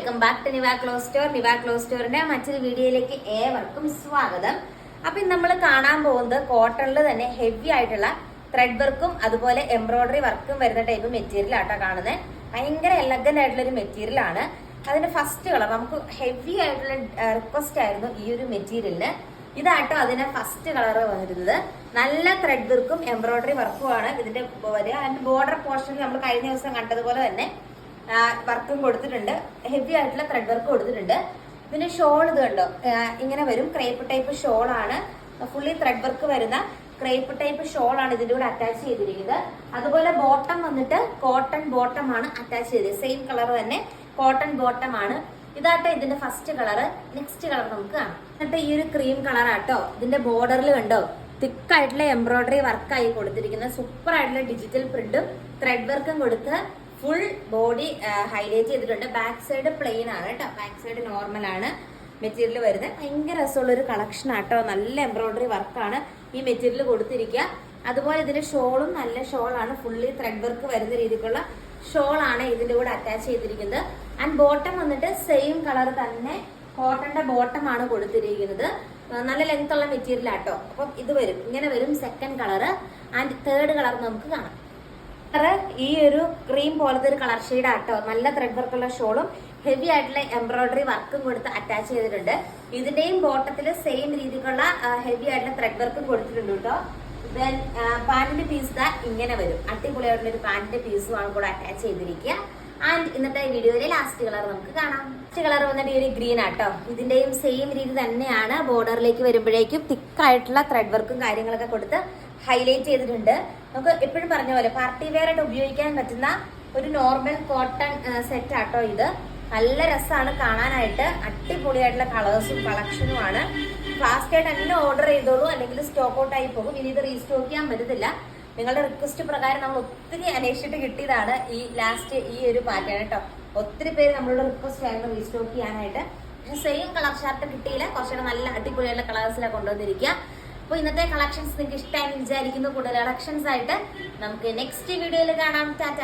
Welcome back to Niva clothes store. Niva clothes സ്റ്റോറിന്റെ മറ്റൊരു വീഡിയോയിലേക്ക് ഏവർക്കും സ്വാഗതം. അപ്പൊ ഇന്ന് നമ്മൾ കാണാൻ പോകുന്നത് കോട്ടണിൽ തന്നെ ഹെവി ആയിട്ടുള്ള ത്രെഡ് വർക്കും അതുപോലെ എംബ്രോയിഡറി വർക്കും വരുന്ന ടൈപ്പ് മെറ്റീരിയൽ ആട്ടോ കാണുന്നത് ഭയങ്കര എലഗന്റ് ആയിട്ടുള്ള ഒരു മെറ്റീരിയൽ ആണ്. അതിന്റെ ഫസ്റ്റ് കളർ നമുക്ക് ഹെവി ആയിട്ടുള്ള റിക്വസ്റ്റ് ആയിരുന്നു ഈ ഒരു മെറ്റീരിയലിന് ഇതാട്ടോ അതിന്റെ ഫസ്റ്റ് കളർ വന്നിരുന്നത്. നല്ല ത്രെഡ് വർക്കും എംബ്രോയിഡറി വർക്കും ആണ്. ഇതിന്റെ വരിക അതിന്റെ ബോർഡർ പോർഷൻ നമ്മൾ കഴിഞ്ഞ ദിവസം കണ്ടതുപോലെ തന്നെ വർക്കും കൊടുത്തിട്ടുണ്ട്. ഹെവി ആയിട്ടുള്ള ത്രെഡ് വർക്ക് കൊടുത്തിട്ടുണ്ട്. പിന്നെ ഷോൾ ഇത് കണ്ടോ? ഇങ്ങനെ വരും. ക്രേപ്പ് ടൈപ്പ് ഷോൾ ആണ്. ഫുള്ളി ത്രെഡ് വർക്ക് വരുന്ന ക്രേപ്പ് ടൈപ്പ് ഷോൾ ആണ് ഇതിന്റെ കൂടെ അറ്റാച്ച് ചെയ്തിരിക്കുന്നത്. അതുപോലെ ബോട്ടം വന്നിട്ട് കോട്ടൺ ബോട്ടം ആണ് അറ്റാച്ച് ചെയ്തത്. സെയിം കളർ തന്നെ കോട്ടൺ ബോട്ടം ആണ്. ഇതാട്ടോ ഇതിന്റെ ഫസ്റ്റ് കളർ നെക്സ്റ്റ് കളർ നമുക്ക് കാണാം. എന്നിട്ട് ഈ ഒരു ക്രീം കളർ ആട്ടോ. ഇതിന്റെ ബോർഡറിൽ കണ്ടോ? തിക്കായിട്ടുള്ള എംബ്രോയിഡറി വർക്കായി കൊടുത്തിരിക്കുന്നത്. സൂപ്പർ ആയിട്ടുള്ള ഡിജിറ്റൽ പ്രിന്റും ത്രെഡ് വർക്കും കൊടുത്ത് ഫുൾ ബോഡി ഹൈലൈറ്റ് ചെയ്തിട്ടുണ്ട്. ബാക്ക് സൈഡ് പ്ലെയിൻ ആണ് കേട്ടോ. ബാക്ക് സൈഡ് നോർമൽ ആണ് മെറ്റീരിയൽ വരുന്നത്. ഭയങ്കര രസമുള്ള ഒരു കളക്ഷൻ ആട്ടോ നല്ല എംബ്രോയിഡറി വർക്കാണ് ഈ മെറ്റീരിയൽ കൊടുത്തിരിക്കുക. അതുപോലെ ഇതിന്റെ ഷോളും നല്ല ഷോളാണ് ഫുള്ളി ത്രെഡ് വർക്ക് വരുന്ന രീതിക്കുള്ള ഷോളാണ് ഇതിന്റെ കൂടെ അറ്റാച്ച് ചെയ്തിരിക്കുന്നത്. ആൻഡ് ബോട്ടം വന്നിട്ട് സെയിം കളർ തന്നെ കോട്ടന്റെ ബോട്ടം ആണ് കൊടുത്തിരിക്കുന്നത്. നല്ല ലെങ്ത് ഉള്ള മെറ്റീരിയൽ ആട്ടോ അപ്പം ഇത് വരും. ഇങ്ങനെ വരും second colour and third colour നമുക്ക് കാണാം. കളറ് ഈ ഒരു ക്രീം പോലത്തെ ഒരു കളർ ഷെയ്ഡ് ആട്ടോ. നല്ല ത്രെഡ് വർക്കുള്ള ഷോളും ഹെവി ആയിട്ടുള്ള എംബ്രോയിഡറി വർക്കും കൊടുത്ത് അറ്റാച്ച് ചെയ്തിട്ടുണ്ട്. ഇതിന്റെയും ബോട്ടത്തിൽ സെയിം രീതിക്കുള്ള ഹെവി ആയിട്ടുള്ള ത്രെഡ് വർക്കും കൊടുത്തിട്ടുണ്ട് കേട്ടോ ദെൻ പാൻറിന്റെ പീസ് ദാ ഇങ്ങനെ വരും. അടിപൊളിയായിട്ടുള്ള ഒരു പാൻറിന്റെ പീസും ആണ് കൂടെ അറ്റാച്ച് ചെയ്തിരിക്കുക. ആൻഡ് ഇന്നത്തെ വീഡിയോയിലെ ലാസ്റ്റ് കളർ നമുക്ക് കാണാം. ലാസ്റ്റ് കളർ വന്നിട്ട് ഈ ഒരു ഗ്രീൻ ആട്ടോ. ഇതിന്റെയും സെയിം രീതി തന്നെയാണ് ബോർഡറിലേക്ക് വരുമ്പോഴേക്കും തിക്കായിട്ടുള്ള ത്രെഡ് വർക്കും കാര്യങ്ങളൊക്കെ കൊടുത്ത് ഹൈലൈറ്റ് ചെയ്തിട്ടുണ്ട്. നമുക്ക് എപ്പോഴും പറഞ്ഞ പോലെ പാർട്ടി വെയർ ആയിട്ട് ഉപയോഗിക്കാൻ പറ്റുന്ന ഒരു നോർമൽ കോട്ടൺ സെറ്റ് ആട്ടോ ഇത്. നല്ല രസമാണ് കാണാനായിട്ട്. അടിപൊളിയായിട്ടുള്ള കളേഴ്സും കളക്ഷനുമാണ് ഫാസ്റ്റ് ആയിട്ട് തന്നെ ഓർഡർ ചെയ്തോളൂ. അല്ലെങ്കിൽ സ്റ്റോക്ക് ഔട്ട് ആയി പോകും. ഇനി ഇത് റീസ്റ്റോക്ക് ചെയ്യാൻ പറ്റത്തില്ല. നിങ്ങളുടെ റിക്വസ്റ്റ് പ്രകാരം നമ്മൾ ഒത്തിരി അന്വേഷിച്ചിട്ട് കിട്ടിയതാണ് ഈ ലാസ്റ്റ് ഈ ഒരു പാറ്റേൺ കേട്ടോ. ഒത്തിരി പേര് നമ്മളോട് റിക്വസ്റ്റ് ആയിരുന്നു റീസ്റ്റോക്ക് ചെയ്യാനായിട്ട്. പക്ഷെ സെയിം കളർ ഷർട്ട് കിട്ടിയില്ല. കുറച്ചുകൂടെ നല്ല അടിപൊളിയുള്ള കളേഴ്സിലാണ് കൊണ്ടുവന്നിരിക്കുക. അപ്പോൾ ഇന്നത്തെ കളക്ഷൻസ് നിങ്ങൾക്ക് ഇഷ്ടമായി വിചാരിക്കുന്നു. കൂടുതൽ കളക്ഷൻസ് ആയിട്ട് നമുക്ക് നെക്സ്റ്റ് വീഡിയോയിൽ കാണാം. ടാറ്റ.